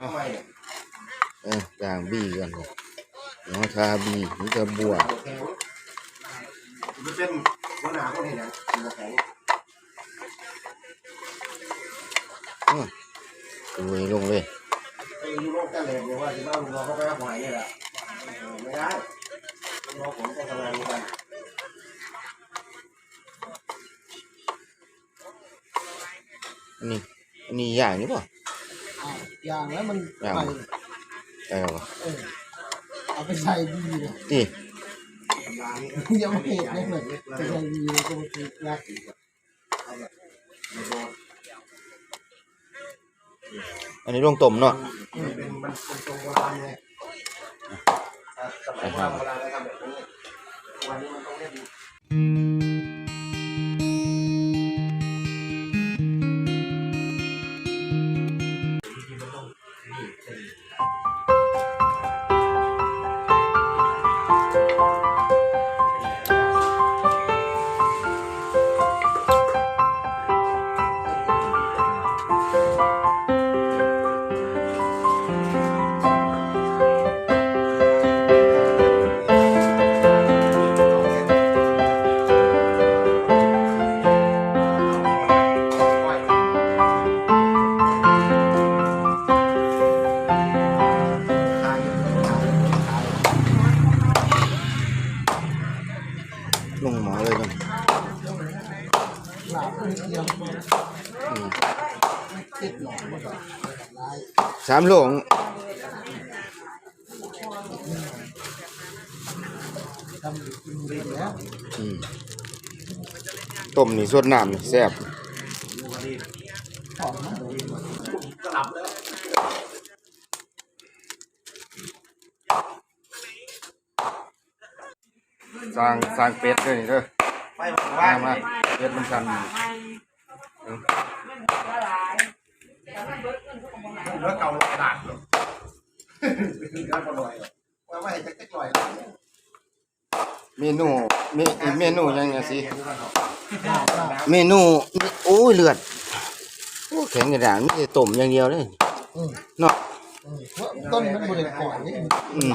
ทำไมเนี่ยเออย่างบีกันเลยเนาะทาบีนี่จะบวกแข็งมันเป็นหัวหน้าคนเห็นนะหัวแข็งลุยลงเลยไปยูโรกันเลยเนี่ยว่าที่บ้านลุงรอเขาไปรับหอยนี่แหละเออไม่ได้ลุงรอผมต้องทำงานเหมือนกันอันนี้อันนี้ย่างนี่ป่ะ อ่าอย่างแล้วมันอย่างไปใช่ป่ะเออเอาไปใส่ดีเลยนี่ร้านยังไม่เห็นเลยเหมือนจะใส่ดีเลยก็มันคือแรกอันนี้ลงต้มเนาะมันเป็นมันเป็นตรงโบราณไงสมัยโบราณโบราณเลยทำแบบนี้วันนี้มันต้องเล่นล สามโลงทำกินเลยแล้วอืมต้มนี่สดน้ำแซ่บสร้างสร้างเป็ดด้วยนี่เด้อมามาเป็ดมันสั่น แล้วเก่ากระดาษหรอการปล่อยว่าไม่จะจะปล่อยแล้วเมนูเมอีกเมนูยังไงสิหลาบหลาบเมนูโอ้ยเลือดโอ้แข็งกระด้างนี่ต้มอย่างเดียวเลยอืมเนาะอืมเพราะต้นมันบริก่อนนี่อืม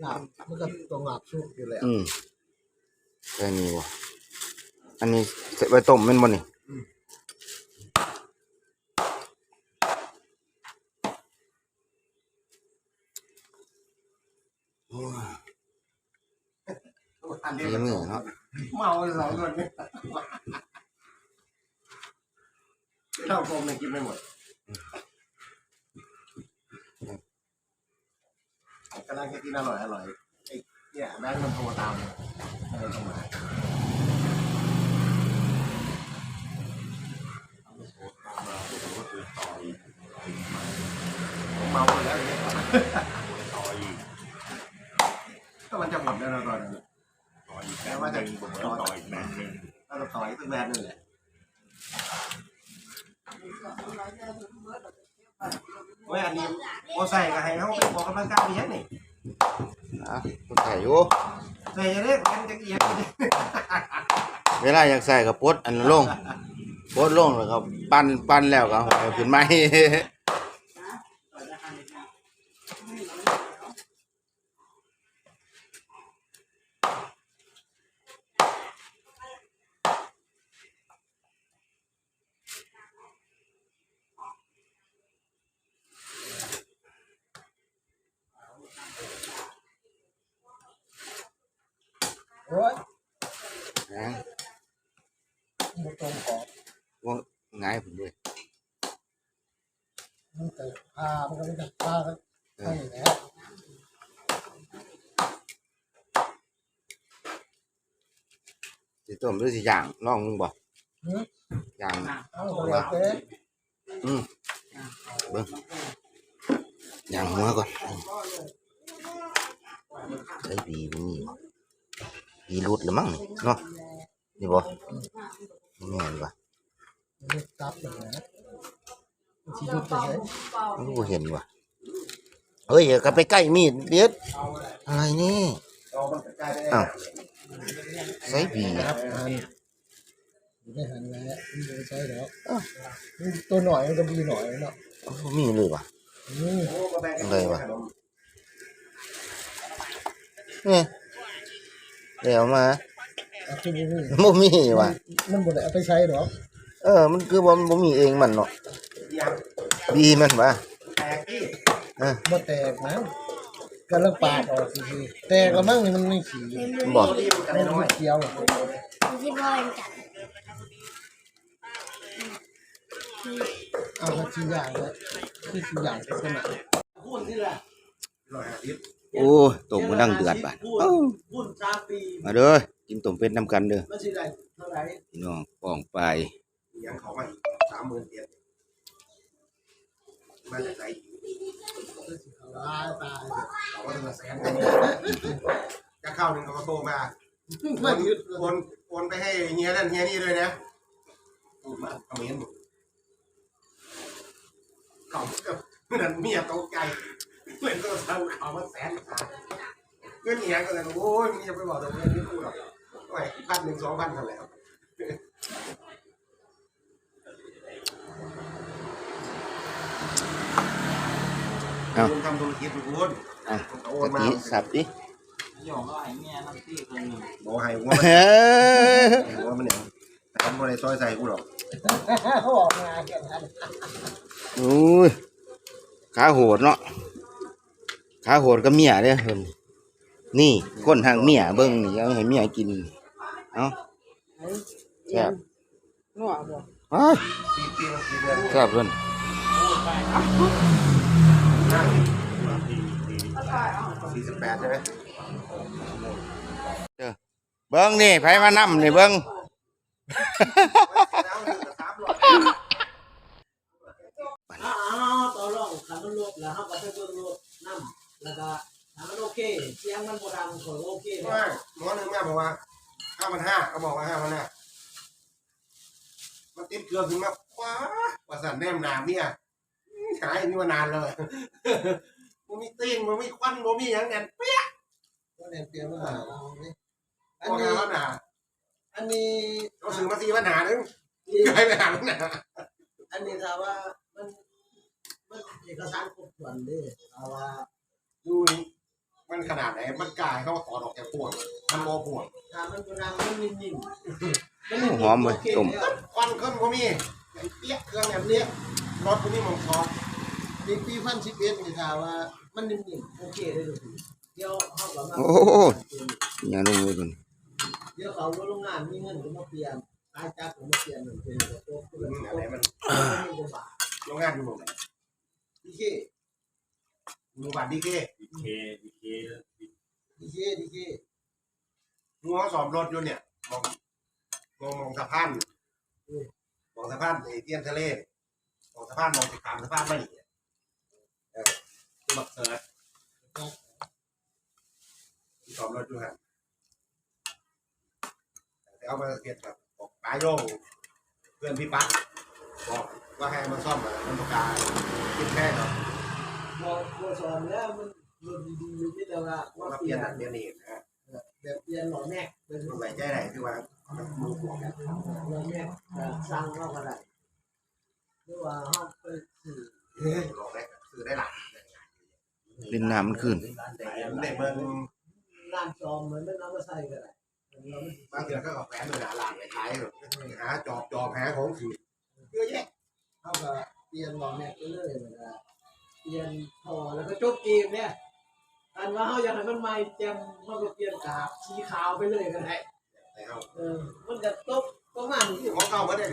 หลาบมันก็ตรงหลาบสุกอยู่แล้วอืมแค่นี้วะอันนี้เสร็จไปต้มแมันบ่นี่ โอ้ยอันนี้เลี้ยงเหนื่อเนาะเมาสองคนนี่เท่ากลมเนี่ยกินไม่หมดกำลังจะกินอร่อยอร่อยไอ้เนี่ยแม่งมันโทรตามเลยให้มันเข้ามาเมาหมดแล้วเนี่ยก็มันจะหมด แล้วนะตอนนั้นต่ออีกแบบหนึ่งผมก็ต่ออีกแบบหนึ่งก็จะต่อยตึ้งแบรนด์นั่นแหละเว้ยอันนี้โอใส่กับให้เขาไปบอกกำลังกายไปยังนี่อะคนไข่อยู่ใส่จะได้กันจะเอียงเวลาอยากใส่ก็ปลดอันนั้นลงปลดลงแล้วก็ปั้นปั้นแล้วก็เอาขึ้นม โอ้ยนะมันตรงขอบว่าง่ายผมด้วยมันแต่พามันก็ไม่ได้พาก็ให้แล้วสิต้มหรือสิย่างลองมึงบ่หืย่าง เอาเลยเต้อืมเบิ่งย่างหัวก่อนใช้บีบ่มีบ่ บีรุดแล้วมั้งนี่เนาะนี่บ่แม่นบ่มันจับเลยนะมันชียุดไปเลยโอ้เห็นว่ะเฮ้ยอย่าก็ไปใกล้มีดเด็ดอะไรนี่เอามันกลายเป็นอ้าวใช้บีครับอันอยู่ในหันแล้วมันไม่ใช่แล้วมันตัวหน่อยมันก็มีหน่อยเนาะบ่มีเลยว่ะนี่โอ้ก็แบ่งกันเลยวะขนมนี่ เดี๋ยวมาเอาที่นี่บ่มีว่ะมันบ่ได้เอาไปใช้หรอกเออ มันคือว่ามันบ่มีเองมันเนาะยังดีมันว่ะแตกที่บ่แตกนะกำลังปาดออกซื่อๆแตกแล้วมั้งนี่มันไม่ขี้บ่ที่มันกันมันน้อยเขียวที่พ่อเองจัดเอามาชิ้นอย่างแล้วคือชิ้นอย่างเป็นขนาดพูดที่ละร้อยห้าสิบ โอ้ยต้มมันดังเดือดบาดเอ้าพูดสามปีมาเด้อกินต้มเป็ดนํกันเด้อมันสิได้เท่าไหร่พี่น้องป้องไปยังเขามาอีกสามหมื่นเดียมันจะใส่อีกตายตายเขาก็จะแสนจะเข้าหนึ่งเขาก็โทรมาไม่ยึดโอนโอนไปให้เฮียนั่นเฮียนี่เลยนะพูดมาคอมเมนต์เขาก็นั่นเมียตกใจ เพื่อนก็ทำเขามาแสนขาดเพื่อนเฮียก็เลยโอ้ยมึงอย่าไปบอกตัวเองนี่พูดหรอกไม่พันหนึ่งสองพันเท่าแล้วเอ้าผมทำธุรกิจคุณอะ ผมก็โอกะนมาทิสับดิบอกให้ว่าเฮ้ยว่ามันเนี่ยทำอะไรซอยใส่กูหรอกเขาออกงานกันทัน โอ้ยขาโหดเนาะ ขาโหดกับเมียเด้อเพิ่นนี่คนทางเมียเบิ่งนี่เอาให้เมียกินเอ้าแซ่บนัวบ่อ้ายสี่ปีมาสี่เดือนแซ่บเพิ่นสี่สิบแปดใช่ไหมเบิ่งนี่ไผมานำนี่เบิ่งอ้าวต่อรองขันมันลบแล้วเขาก็ไปเบิ่งรถน้ำ แล้วก็ถ้ามันโอเคเสียงมันบ่ดังก็โอเคว่าหมอหนึ่งแม่บอกว่าห้าพันห้าเขาบอกว่าห้าพันห้ามันติดเครื่องถึงมาคว้าว่าสันแนมหนาเมียหายนี่มานานเลยมันมีตีนมันมีควันมันมีอย่างนั้นเปี้ยก็เรียนเตรียมมาหาเรานี่อัอันนนี้นี้ปัญหาอันนี้เราซื้อมาสี่ปัญหานึงใครไปหาปัญหาอันนี้ถ้าว่ามันมันเอกสารครบถ้วนเด้ถ้าว่า ดูนี่มันขนาดไหน มันกายเขาถอดออกจากพวงมันโมพวงถ้ามันบ่ดังมันนิ่มๆมันหอมเว้ยต้ม ควันขึ้นก็มีไอ้เปี้ยเครื่องแบบเนี้ยรถก็มีมองคอปีปีพันสิบเอ็ดนี่ถามว่า มันนิ่มๆโอเคเลยลูกเดี๋ยวเฮาก็มาโอ้โห อย่างนู้นเลยเพิ่นเดี๋ยวเขาโรงงานมีเงินก็มาเปลี่ยนรายจ่ายก็มาเปลี่ยนมันเป็นระบบเป็นมันระอะไรบบมันมันเป็นบาทโรงงานอยู่ตรงไหนพี่เค ดูบัตรดีเคดีเคดีเคดีเคดีเคงัวสอบรถอยู่เนี่ย มอง มองมองสะพานมองสะพานไอ้เตี้ยนทะเลมองสะพานมองติดตามสะพานไม่หนีเออคือบักเสิร์ชสอบรถอยู่ฮะแต่เอามาเก็บแบบบอกปลายโยงเพื่อนพี่ปั๊กบอกว่าให้มาซ่อมอะมันประกาศคิดแค่เนาะ บ่บ่สอนแล้วมันมันดีๆอยู่ที่แต่ว่าว่าว่าเปเปลี่ลี่ยยนนนั่นเปลี่ยนนี่นะฮะแบบเปลี่ยนหล่อแม็กเป็นมันไว้ใจไหนคือว่ามันมือขวางกันหล่อแม็กเอ่อสร้างเฮาก็ได้หรือว่าเฮาไปซื้อเฮ้ยหลอกได้ซื้อได้หลักลิ้นน้ำมันขึ้น แต่ในเมืองร้านจอมเหมือนมันเอามาใส่ก็ได้เราไม่บางทีก็กับแฟนเลยหาหลานไปขายแบบหาจอบจอบหาของถือเยอะแยะเฮาก็เปลี่ยนหล่อแม็กไปเลยมันก็ เปลี่ยนท่อแล้วก็จบเกมเนี่ยอันว่าเฮาอยากให้มันใหม่แจ่มเฮาก็เปลี่ยนกาบสีขาวไปเลยก็ได้แต่เขาเออมันก็ตกประมาณนี้ของเก่าก็ได้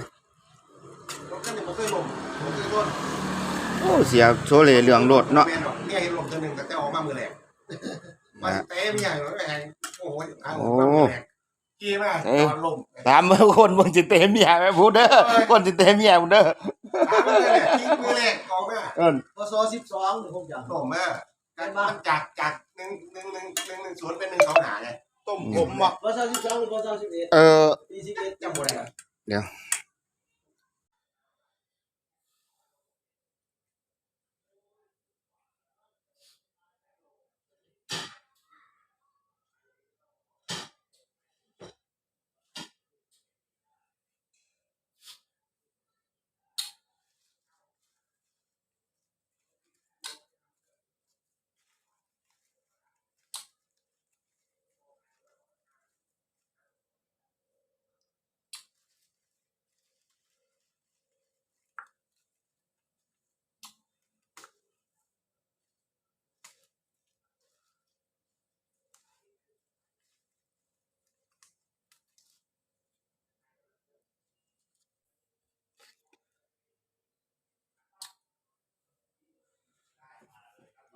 รถคันนี้มันเคยลมมันเคยรถโอ้เสียโชเลเรื่องรถเนาะแม่บอกเนี่ยเห็นลมตัวหนึ่งก็จะออกมามือแหลกมันเต้ไม่ใหญ่มันแรงโอ้โหหาหัวมามือแหล กขี้มากตอนลมถามว่าคนมึงสิเต็มเมียไหมพูดเด้อคนสิเต็มเมียมึงเด้อหามือแหลกขี้มือแหลกออกมาเอิ้นพศ12นี่ผมจำต้มมาการมันจากจากหนึ่งหนึ่งหนึ่งหนึ่งหนึ่งศูนย์เป็นหนึ่งสองหาไงต้มผมอะพศ12หรือพศ11เออปี11จำบ่ได้เดี๋ยวมีหนวดเส้นก็ใช่เข้าไปแล้วมีหนวดแล้ว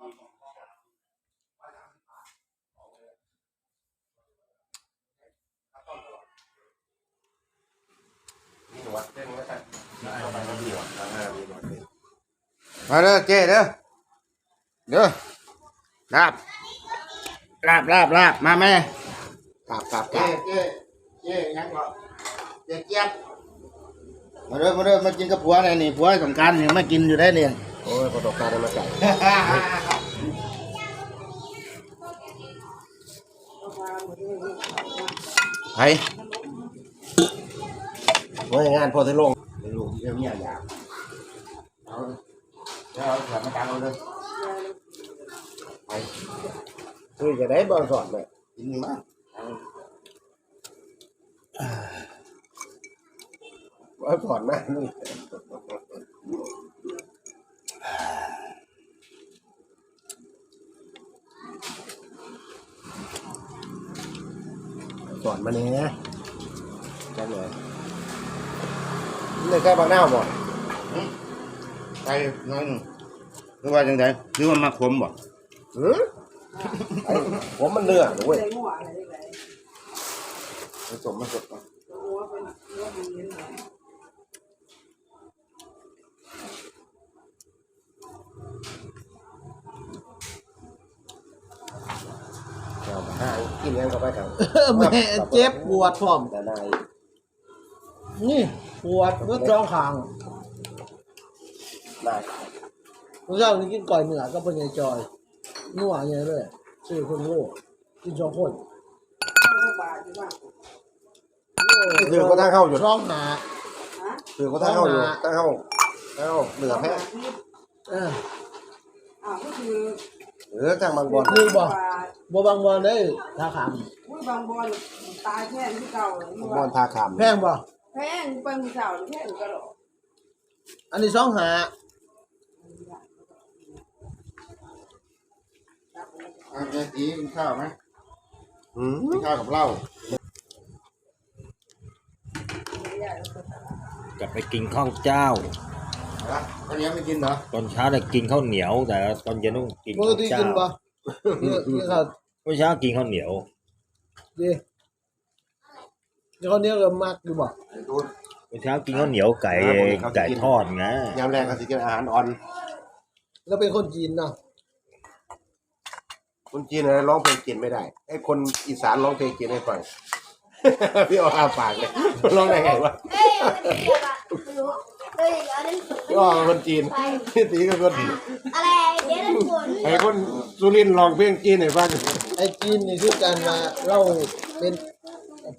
มีหนวดเป็นมาเด้อเจ้เด้อเด้อลาบลาบลาบลาบมาแม่กราบกราบกเจ๊ราบเจ๊เจ๊ยังก่อนเจ๊เจี๊ยบมาเด้อมาเด้อมากินกับผัวเลยนี่ผัวสำคัญนี่มากินอยู่ได้เนี่ยโอ้ยประสบการณ์มาใส่ไผว่างานพอที่ลงลูกเดี๋ยวเมียอยากเอาเดี๋ยวเอาแถมมาตังเอาเลยไปคือจะได้บอลสอนเลยกินนี่มาเอาบอลสอนมากนี่ สอนมาเนี่ยจังเลยนี่แค่บางหน้าบ่ไปน้อยหนึ่งหรือว่าจังไดหรือว่ามาขมบ่หือไอ้ผมมันเนื้อเว้ยผสมมาสดก่อนเอามาให้ กินยังก็ไปกันแม่เจ็บปวดพร้อม แต่นายนี่ปวดเมื่อจ้องคางนายเมื่อเช้านี้กินก่อยเหนือก็เป็นไงจอยนัวไงเลยสี่คนโลกินสองคนคือก็ตั้งเข้าอยู่ร้องหาคือก็ตั้งเข้าอยู่ตั้งเข้าตั้งเข้าเหนือแพ้เอออ่าก็คือ หรือทางบางบอลคือบ่ว่าบ่บางบอลได้ท่าขามอุ้ยบางบอลตายแค่ที่เก่าเลยบางบอว่าลทาขามแพงบ่แพงไปมือเก่าแพงก็หรออันนี้สองหาเอาเจ๊ตีกินข้าวไหมอืมกินข้าวกับเหล้าจะไปกินข้าวเจ้า ละตอนนี้ไม่กินเหรอตอนเช้าเนี่ยกินข้าวเหนียว แต่ตอนเย็นต้องกินข้าวเจ้ากินบ่นี่นี่เมื่อเช้ากินข้าวเหนียวดีนี่เขาเนี้ยก็มักอยู่บ่เมื่อเช้ากินข้าวเหนียวไก่ไก่ทอดไงยามแรกก็สิกินอาหารอ่อน แล้วเป็นคนจีนเนาะคนจีนอะไรร้องเพลงจีนไม่ได้ไอ้คนอีสานร้องเพลงจีนให้ฟังพี่เอาอาปากเลยร้องได้ไงวะ นั้นพี่อ้อคนจีนพี่ตีก็คนอะไรเดี๋ยวนั้นฝนไอ้คนสุรินทร์ร้องเพลงจีนให้ฟังไอ้จีนนี่คือการมาเราเป็น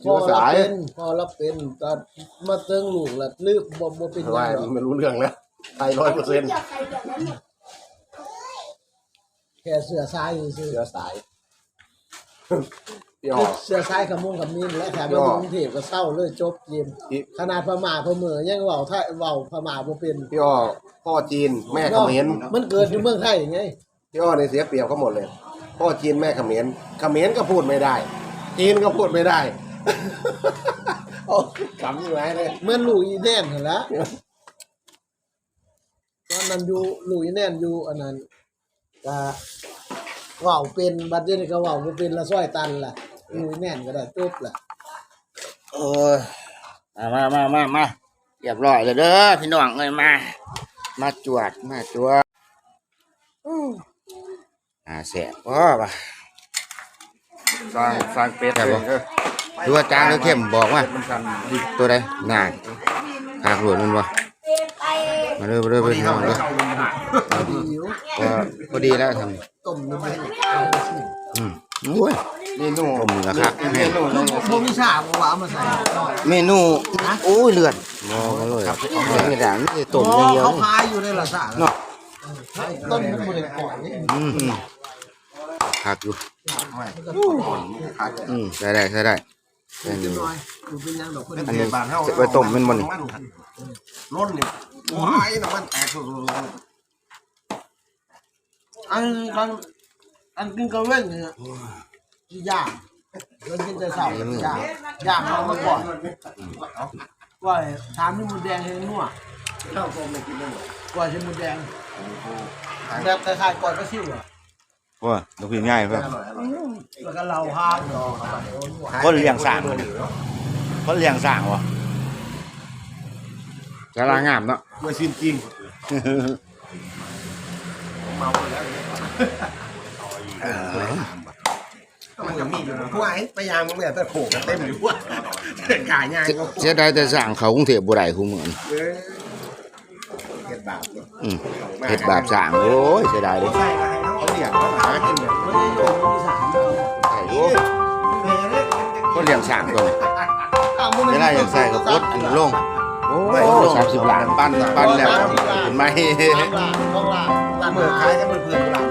พอเราสายเป็นพอเราเป็นตอนมาเติงลูกละลืบบ่บ่เป็นว่ายังหรไม่รู้เรื่องแล้วไทยร้อยเปอร์เซ็นต์แค่เสือซ้ายเชื้อสาย พี่ๆอ้อเสือซ้ายกับมุงกับมินและแถมมาอยู่กรุงเทพก็เศร้าเลยจบเกมพี่ขนาดพม่าพม่อยังเว้าถ้าเว้าพม่าบ่เป็นพี่อ้อพ่อจีนแม่เขมรมันเกิดอยู่เมืองไทยไงพี่อ้อในเสียเปรียบเขาหมดเลย พ่อจีนแม่เขมรเขมรก็พูดไม่ได้ จีนก็พูดไม่ได้ โอ้ขำอยู่ไหนเลยเหมือนลูกอีแน่นหั่นละตอนนั้นอยู่ลูกอีแน่นอยู่อันนั้นก็เว้าเป็นบัดเดี๋ยวนี้ก็เว้าบ่เป็นละซอยตันล่ะลูกอีแน่นก็ได้จบล่ะโอ้ยมามามามามาเรียบร้อยแล้วเด้อพี่น้องเอ้ยมา มาจวดมาจวดอู้อ่าแสบพ่อป่ะสร้างสร้างเป็ดแต่เลบอกยดูว่าจางหรือเข้มบอกว่าตัวใดหนาหากหลวดมันวะไปมาเรื่อยเรื่อยไปทางเลยหิวก็พอดีแล้วท ต้มน้ำมันำอืมโอ้ยเมนูต้มนะครับเมนูคือบ่มีชาบ่ว่าเอามาใส่เมนูโอ้ยเลือดมองกันเลยไม่ด่างนี่ต้มอย่างเดียวเขานี่ขายอยู่ในละสาเนาะต้นมันบ่ได้ก่อนนี่อืมอืมหักอยู่มันก็ก่อนอืมใช่ได้ใช่ได้ใช่นินี่ดหน่อยอยู่เป็นหยังดอกเพิ่นอันนี้จะไปต้มมันบ่นี่ล้นเนี่ยว้ายน้ำมันแตกสุด อันกันอันกินกะเว้นเนี่ยสิย่างเรากินแต่เช้าย่างย่างเอามาก่อนว่าถามนี่หมูแดงให้นัวๆเข้าต้มไม่กินได้หมดกว่าจะหมูแดงแบบคล้ายๆก่อนก็ชิวอะว่าลูกพี่ง่ายเพิ่นแล้วก็เราห้างเนาะคนเลี้ยงสร้างคนเลี้ยงสร้างวะสารางามเนาะด้วยซิมจริง เมาแล้วเอมันจะมีอยู่นะพวกไอ้ไปยางมึงเนี่ยแต่โขกเต็มอยู่ว่าเดินขายง่ายก็เสียดายแต่สร้างเขากรุงเทพบ่ได้คุมื้อนเออเก็บบาปเนี่ยอืมเฮ็ดบาปสร้างโอ้ยเสียดายเด้ใช่ก็ให้เขาเลี้ยงเขาหากินเนี่ยมันจะอยู่ที่สามเนาะใช่โอ้คนเลี้ยงสร้างตัวนี้เวลาอยากใส่ก็กดอันลง โอ้ย30ล้าน ปั้นปั้นแล้วเห็นไหม ต้องลาต้องลา เมื่อขายกันเพื่อนๆหลัง